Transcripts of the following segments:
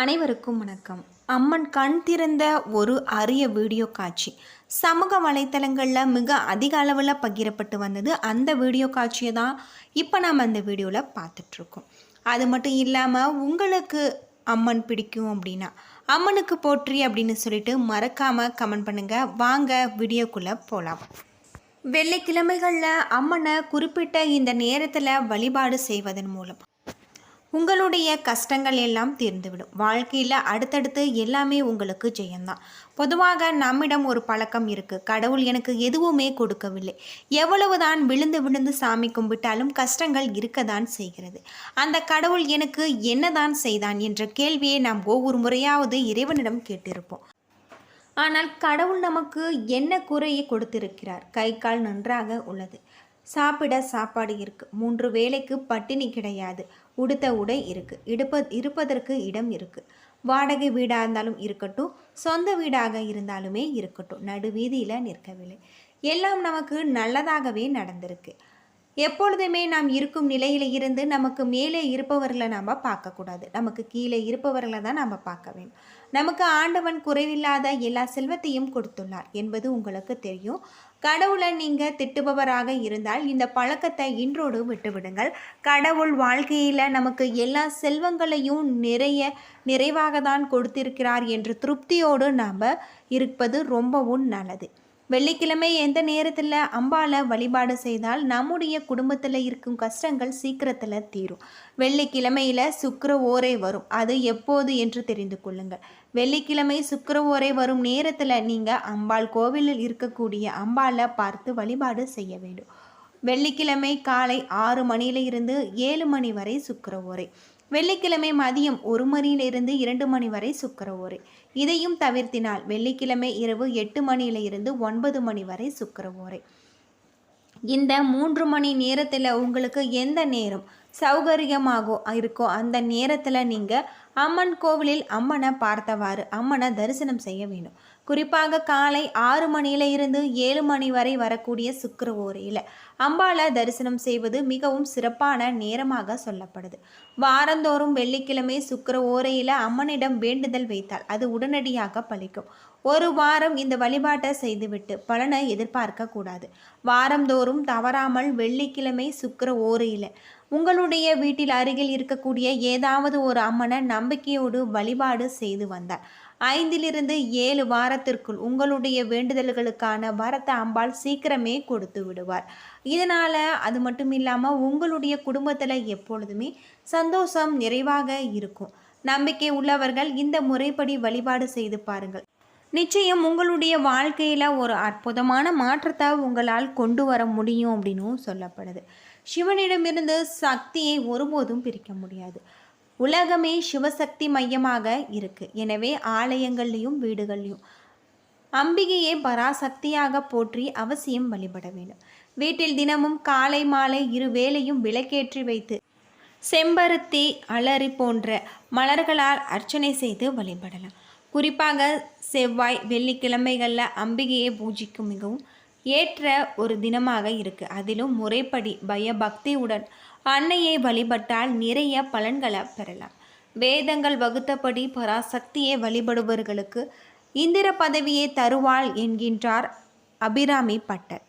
அனைவருக்கும் வணக்கம். அம்மன் கண் திறந்த ஒரு அரிய வீடியோ காட்சி. சமூக வலைத்தளங்களில் மிக அதிக அளவில் பகிரப்பட்டு வந்தது அந்த வீடியோ காட்சியை தான் இப்போ நாம் அந்த வீடியோவில் பார்த்துட்ருக்கோம். அது மட்டும் இல்லாமல் உங்களுக்கு அம்மன் பிடிக்கும் அப்படின்னா அம்மனுக்கு போற்றி அப்படின்னு சொல்லிட்டு மறக்காமல் கமெண்ட் பண்ணுங்கள் வாங்க வீடியோக்குள்ளே போகலாம் வெள்ளிக்கிழமைகளில் அம்மனை குறிப்பிட்ட இந்த நேரத்தில் வழிபாடு செய்வதன் மூலம் உங்களுடைய கஷ்டங்கள் எல்லாம் தீர்ந்துவிடும். வாழ்க்கையில் அடுத்தடுத்து எல்லாமே உங்களுக்கு ஜெயம்தான் பொதுவாக நம்மிடம் ஒரு பழக்கம் இருக்குது கடவுள் எனக்கு எதுவுமே கொடுக்கவில்லை. எவ்வளவுதான் விழுந்து விழுந்து சாமி கும்பிட்டாலும் கஷ்டங்கள் இருக்கதான் செய்கிறது. அந்த கடவுள் எனக்கு என்னதான் செய்தான் என்ற கேள்வியை நாம் ஒவ்வொரு முறையாவது இறைவனிடம் கேட்டிருப்போம். ஆனால் கடவுள் நமக்கு என்ன குறையை கொடுத்திருக்கிறார்? கை கால் நன்றாக உள்ளது. சாப்பிட சாப்பாடு இருக்கு. மூன்று வேளைக்கு பட்டினி கிடையாது. உடுத்த உடை இருக்கு. இடுப்ப இருப்பதற்கு இடம் இருக்கு. வாடகை வீடாக இருந்தாலும் இருக்கட்டும் சொந்த வீடாக இருந்தாலுமே இருக்கட்டும். நடுவீதியில் நிற்கவில்லை. எல்லாம் நமக்கு நல்லதாகவே நடந்திருக்கு. எப்பொழுதுமே நாம் இருக்கும் நிலையில இருந்து நமக்கு மேலே இருப்பவர்களை நாம் பார்க்கக்கூடாது. நமக்கு கீழே இருப்பவர்களை தான் நாம் பார்க்க வேண்டும். நமக்கு ஆண்டவன் குறைவில்லாத எல்லா செல்வத்தையும் கொடுத்துள்ளார் என்பது உங்களுக்கு தெரியும். கடவுளை நீங்கள் திட்டுபவராக இருந்தால் இந்த பழக்கத்தை இன்றோடு விட்டுவிடுங்கள். கடவுள் வாழ்க்கையில் நமக்கு எல்லா செல்வங்களையும் நிறைய நிறைவாக தான் கொடுத்திருக்கிறார் என்று திருப்தியோடு நாம் இருப்பது ரொம்பவும் நல்லது. வெள்ளிக்கிழமை எந்த நேரத்தில் அம்பாவை வழிபாடு செய்தால் நம்முடைய குடும்பத்தில் இருக்கும் கஷ்டங்கள் சீக்கிரத்தில் தீரும். வெள்ளிக்கிழமையில் சுக்கிர ஓரை வரும். அது எப்போது என்று தெரிந்து கொள்ளுங்கள். வெள்ளிக்கிழமை சுக்கரவோரை வரும் நேரத்தில் நீங்கள் அம்பாள் கோவிலில் இருக்கக்கூடிய அம்பாளை பார்த்து வழிபாடு செய்ய வேண்டும். வெள்ளிக்கிழமை காலை ஆறு மணியிலிருந்து ஏழு மணி வரை சுக்கிர ஓரை வெள்ளிக்கிழமை மதியம் ஒரு மணியிலிருந்து இரண்டு மணி வரை சுக்கரவோரை. ஓரை இதையும் தவிர்த்தினால் வெள்ளிக்கிழமை இரவு எட்டு மணியிலிருந்து ஒன்பது மணி வரை சுக்கரவோரை. ஓரை இந்த மூன்று மணி நேரத்தில் உங்களுக்கு எந்த நேரம்? சௌகரியமாகோ இருக்கோ அந்த நேரத்தில் நீங்கள் அம்மன் கோவிலில் அம்மனை பார்த்தவாறு அம்மனை தரிசனம் செய்ய வேண்டும். குறிப்பாக காலை ஆறு மணியில இருந்து ஏழு மணி வரை வரக்கூடிய சுக்கர ஓரையில் அம்பாளை தரிசனம் செய்வது மிகவும் சிறப்பான நேரமாக சொல்லப்படுது. வாரந்தோறும் வெள்ளிக்கிழமை சுக்கர ஓரையில் அம்மனிடம் வேண்டுதல் வைத்தால் அது உடனடியாக பலிக்கும். ஒரு வாரம் இந்த வழிபாட்டை செய்துவிட்டு பலனை எதிர்பார்க்க கூடாது. வாரந்தோறும் தவறாமல் வெள்ளிக்கிழமை சுக்கர ஓரையில் உங்களுடைய வீட்டில் அருகில் இருக்கக்கூடிய ஏதாவது ஒரு அம்மனை நம்பிக்கையோடு வழிபாடு செய்து வந்தார். ஐந்திலிருந்து ஏழு வாரத்திற்குள் உங்களுடைய வேண்டுதல்களுக்கான வரத்தை அம்பாள் சீக்கிரமே கொடுத்து விடுவார். இதனால் அது மட்டும் இல்லாமல் உங்களுடைய குடும்பத்தில் எப்பொழுதுமே சந்தோஷம் நிறைவாக இருக்கும். நம்பிக்கை உள்ளவர்கள் இந்த முறைப்படி வழிபாடு செய்து பாருங்கள். நிச்சயம் உங்களுடைய வாழ்க்கையில் ஒரு அற்புதமான மாற்றத்தை உங்களால் கொண்டு வர முடியும் அப்படின்னும் சொல்லப்படுது. சிவனிடமிருந்து சக்தியை ஒருபோதும் பிரிக்க முடியாது. உலகமே சிவசக்தி மையமாக இருக்கு. எனவே ஆலயங்கள்லையும் வீடுகள்லையும் அம்பிகையை பராசக்தியாக போற்றி அவசியம் வழிபட வேண்டும். வீட்டில் தினமும் காலை மாலை இரு வேளையும் விளக்கேற்றி வைத்து செம்பருத்தி அலரி போன்ற மலர்களால் அர்ச்சனை செய்து வழிபடலாம். குறிப்பாக செவ்வாய் வெள்ளிக்கிழமைகளில் அம்பிகையை பூஜிக்கும் மிகவும் ஏற்ற ஒரு தினமாக இருக்குது அதிலும் முறைப்படி பயபக்தியுடன் அன்னையை வழிபட்டால் நிறைய பலன்களை பெறலாம். வேதங்கள் வகுத்தபடி பராசக்தியை வழிபடுபவர்களுக்கு இந்திர பதவியை தருவாள் என்கின்றார் அபிராமி பட்டர்.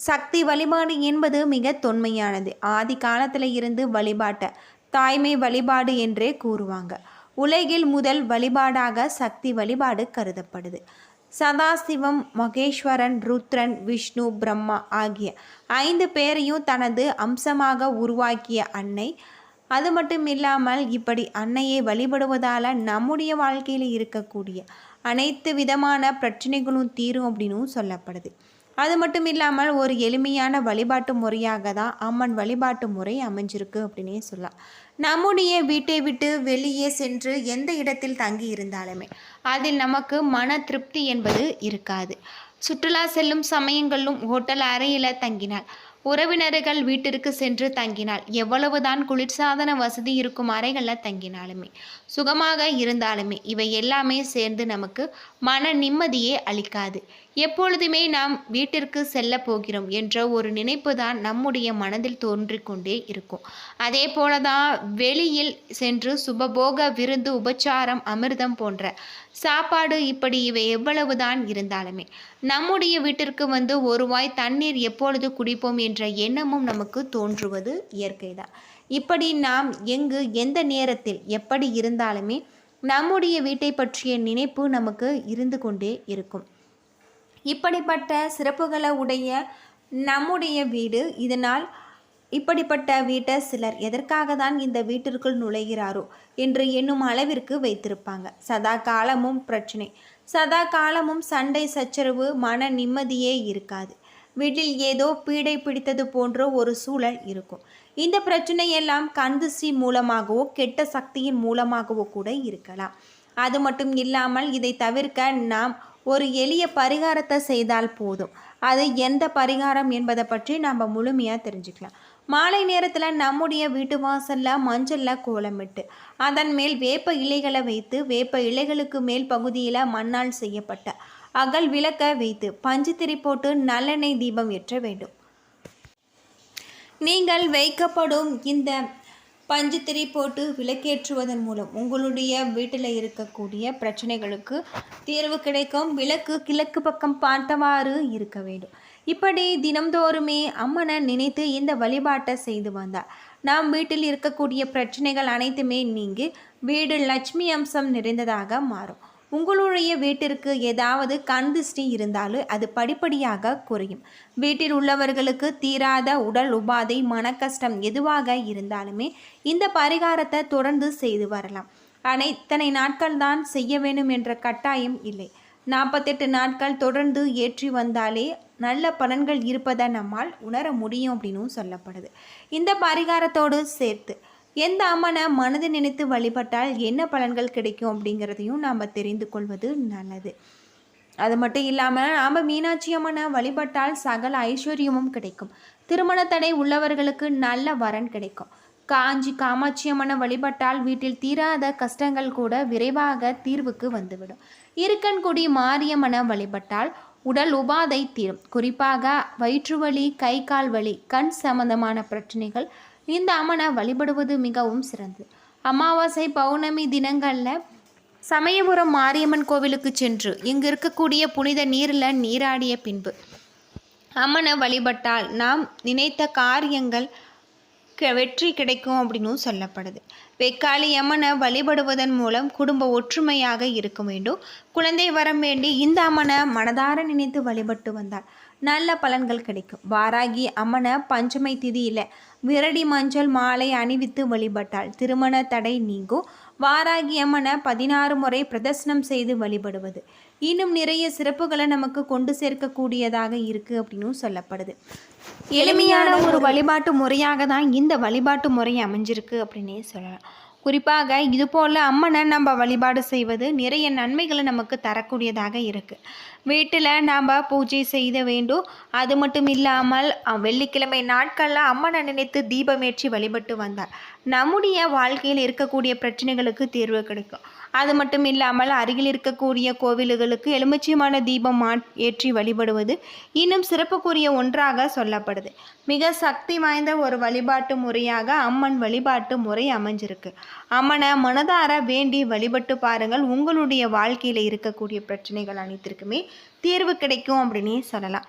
சக்தி வழிபாடு என்பது மிக தொன்மையானது. ஆதி காலத்தில் இருந்து வழிபாட்ட தாய்மை வழிபாடு என்றே கூறுவாங்க. உலகில் முதல் வழிபாடாக சக்தி வழிபாடு கருதப்படுது. சதாசிவம் மகேஸ்வரன் ருத்ரன் விஷ்ணு பிரம்மா ஆகிய ஐந்து பேரையும் தனது அம்சமாக உருவாக்கிய அன்னை. அது மட்டும் இல்லாமல் இப்படி அன்னையை வழிபடுவதால் நம்முடைய வாழ்க்கையில் இருக்கக்கூடிய அனைத்து விதமான பிரச்சனைகளும் தீரும் அப்படின்னும் சொல்லப்படுது. அது மட்டும் இல்லாமல் ஒரு எளிமையான வழிபாட்டு முறையாக தான் அம்மன் வழிபாட்டு முறை அமைஞ்சிருக்கு அப்படின்னே சொல்லலாம். நம்முடைய வீட்டை விட்டு வெளியே சென்று எந்த இடத்தில் தங்கி இருந்தாலுமே அதில் நமக்கு மன திருப்தி என்பது இருக்காது. சுற்றுலா செல்லும் சமயங்களிலும் ஹோட்டல் அறையில் தங்கினால் உறவினர்கள் வீட்டிற்கு சென்று தங்கினால் எவ்வளவுதான் குளிர்சாதன வசதி இருக்கும் அறைகளில் தங்கினாலுமே சுகமாக இருந்தாலுமே இவை எல்லாமே சேர்ந்து நமக்கு மன நிம்மதியே அளிக்காது. எப்பொழுதுமே நாம் வீட்டிற்கு செல்ல போகிறோம் என்ற ஒரு நினைப்பு தான் நம்முடைய மனதில் தோன்றிக்கொண்டே இருக்கும். அதே போல தான் வெளியில் சென்று சுபபோக விருந்து உபச்சாரம் அமிர்தம் போன்ற சாப்பாடு இப்படி இவை எவ்வளவுதான் இருந்தாலுமே நம்முடைய வீட்டிற்கு வந்து ஒருவாய் தண்ணீர் எப்பொழுது குடிப்போம் என்ற எண்ணமும் நமக்கு தோன்றுவது இயற்கைதான். இப்படி நாம் எங்கு எந்த நேரத்தில் எப்படி இருந்தாலுமே நம்முடைய வீட்டை பற்றிய நினைப்பு நமக்கு இருந்து கொண்டே இருக்கும். இப்படிப்பட்ட சிறப்புகளை உடைய நம்முடைய வீடு இதனால் இப்படிப்பட்ட வீட்டை சிலர் எதற்காக தான் இந்த வீட்டிற்குள் நுழைகிறாரோ என்று எண்ணும் அளவிற்கு வைத்திருப்பாங்க. சதா காலமும் பிரச்சனை. சதா காலமும் சண்டை சச்சரவு மன நிம்மதியே இருக்காது. வீட்டில் ஏதோ பீடை பிடித்தது போன்ற ஒரு சூழல் இருக்கும். இந்த பிரச்சனை எல்லாம் கந்துசி மூலமாகவோ கெட்ட சக்தியின் மூலமாகவோ கூட இருக்கலாம். அது மட்டும் இல்லாமல் இதை தவிர்க்க நாம் ஒரு எளிய பரிகாரத்தை செய்தால் போதும். அது எந்த பரிகாரம் என்பதை பற்றி நம்ம முழுமையாக தெரிஞ்சுக்கலாம். மாலை நேரத்தில் நம்முடைய வீட்டு வாசலில் மஞ்சளில் கோலமிட்டு அதன் மேல் வேப்ப இலைகளை வைத்து வேப்ப இலைகளுக்கு மேல் பகுதியில் மண்ணால் செய்யப்பட்ட அகல் விளக்க வைத்து பஞ்சுத்திரி போட்டு நல்லெண்ணெய் தீபம் ஏற்ற வேண்டும். நீங்கள் வைக்கப்படும் இந்த பஞ்சுத்திரி போட்டு விளக்கேற்றுவதன் மூலம் உங்களுடைய வீட்டில் இருக்கக்கூடிய பிரச்சனைகளுக்கு தீர்வு கிடைக்கும். விளக்கு கிழக்கு பக்கம் பார்த்தவாறு இருக்க வேண்டும். இப்படி தினம்தோறுமே அம்மனை நினைத்து இந்த வழிபாட்டை செய்து வந்தார். நாம் வீட்டில் இருக்கக்கூடிய பிரச்சனைகள் அனைத்துமே நீங்கி வீடு லட்சுமி அம்சம் நிறைந்ததாக மாறும். உங்களுடைய வீட்டிற்கு ஏதாவது கண் திருஷ்டி இருந்தாலும் அது படிப்படியாக குறையும். வீட்டில் உள்ளவர்களுக்கு தீராத உடல் உபாதை மனக்கஷ்டம் எதுவாக இருந்தாலுமே இந்த பரிகாரத்தை தொடர்ந்து செய்து வரலாம். அனைத்தனை நாட்கள் தான் செய்ய வேண்டும் என்ற கட்டாயம் இல்லை. நாற்பத்தெட்டு நாட்கள் தொடர்ந்து ஏற்றி வந்தாலே நல்ல பலன்கள் இருப்பதை நம்மால் உணர முடியும் அப்படின்னும் சொல்லப்படுது. இந்த பரிகாரத்தோடு சேர்த்து எந்த அம்மனை மனது நினைத்து வழிபட்டால் என்ன பலன்கள் கிடைக்கும் அப்படிங்கிறதையும் நாம் தெரிந்து கொள்வது நல்லது. அது மட்டும் இல்லாமல் நாம் மீனாட்சி அம்மனை வழிபட்டால் சகல ஐஸ்வர்யமும் கிடைக்கும். திருமண தடை உள்ளவர்களுக்கு நல்ல வரன் கிடைக்கும். காஞ்சி காமாட்சி அம்மனை வழிபட்டால் வீட்டில் தீராத கஷ்டங்கள் கூட விரைவாக தீர்வுக்கு வந்துவிடும். இருக்கன்குடி மாரியம்மனை வழிபட்டால் உடல் உபாதை தீரும். குறிப்பாக வயிற்றுவலி கை கால் வலி கண் சம்பந்தமான பிரச்சனைகள் இந்த அம்மனை வழிபடுவது மிகவும் சிறந்தது. அமாவாசை பௌர்ணமி தினங்களில் சமயபுரம் மாரியம்மன் கோவிலுக்கு சென்று இங்கு இருக்கக்கூடிய புனித நீரில் நீராடிய பின்பு அம்மனை வழிபட்டால் நாம் நினைத்த காரியங்கள் வெற்றி கிடைக்கும் அப்படின்னும் சொல்லப்படுது. வெக்காளி அம்மனை வழிபடுவதன் மூலம் குடும்ப ஒற்றுமையாக இருக்க வேண்டும். குழந்தை வரம் வேண்டி இந்த அம்மனை மனதார நினைத்து வழிபட்டு வந்தால் நல்ல பலன்கள் கிடைக்கும். வாராகி அம்மனை பஞ்சமை திதியில் விரடி மஞ்சள் மாலை அணிவித்து வழிபட்டால் திருமண தடை நீங்கும் வாராகி அம்மனை பதினாறு முறை பிரதர்சனம் செய்து வழிபடுவது. இன்னும் நிறைய சிறப்புகளை நமக்கு கொண்டு சேர்க்கக்கூடியதாக இருக்குது அப்படின்னு சொல்லப்படுது. எளிமையான ஒரு வழிபாட்டு முறையாக தான் இந்த வழிபாட்டு முறை அமைஞ்சிருக்கு அப்படின்னே சொல்லலாம். குறிப்பாக இதுபோல் அம்மனை நம்ம வழிபாடு செய்வது நிறைய நன்மைகளை நமக்கு தரக்கூடியதாக இருக்குது வீட்டில் நாம் பூஜை செய்த வேண்டும். அது மட்டும் இல்லாமல் வெள்ளிக்கிழமை நாட்களில் அம்மனை நினைத்து தீபமேற்றி வழிபட்டு வந்தார். நம்முடைய வாழ்க்கையில் இருக்கக்கூடிய பிரச்சனைகளுக்கு தீர்வு கிடைக்கும். அது மட்டும் இல்லாமல் அருகில் இருக்கக்கூடிய கோவில்களுக்கு எலுமிச்சைமான தீபம் மா ஏற்றி வழிபடுவது இன்னும் சிறப்புக்குரிய ஒன்றாக சொல்லப்படுது. மிக சக்தி வாய்ந்த ஒரு வழிபாட்டு முறையாக அம்மன் வழிபாட்டு முறை அமைஞ்சிருக்கு. அம்மனை மனதார வேண்டி வழிபட்டு பாருங்கள். உங்களுடைய வாழ்க்கையில் இருக்கக்கூடிய பிரச்சனைகள் அனைத்திற்குமே தீர்வு கிடைக்கும் அப்படின்னே சொல்லலாம்.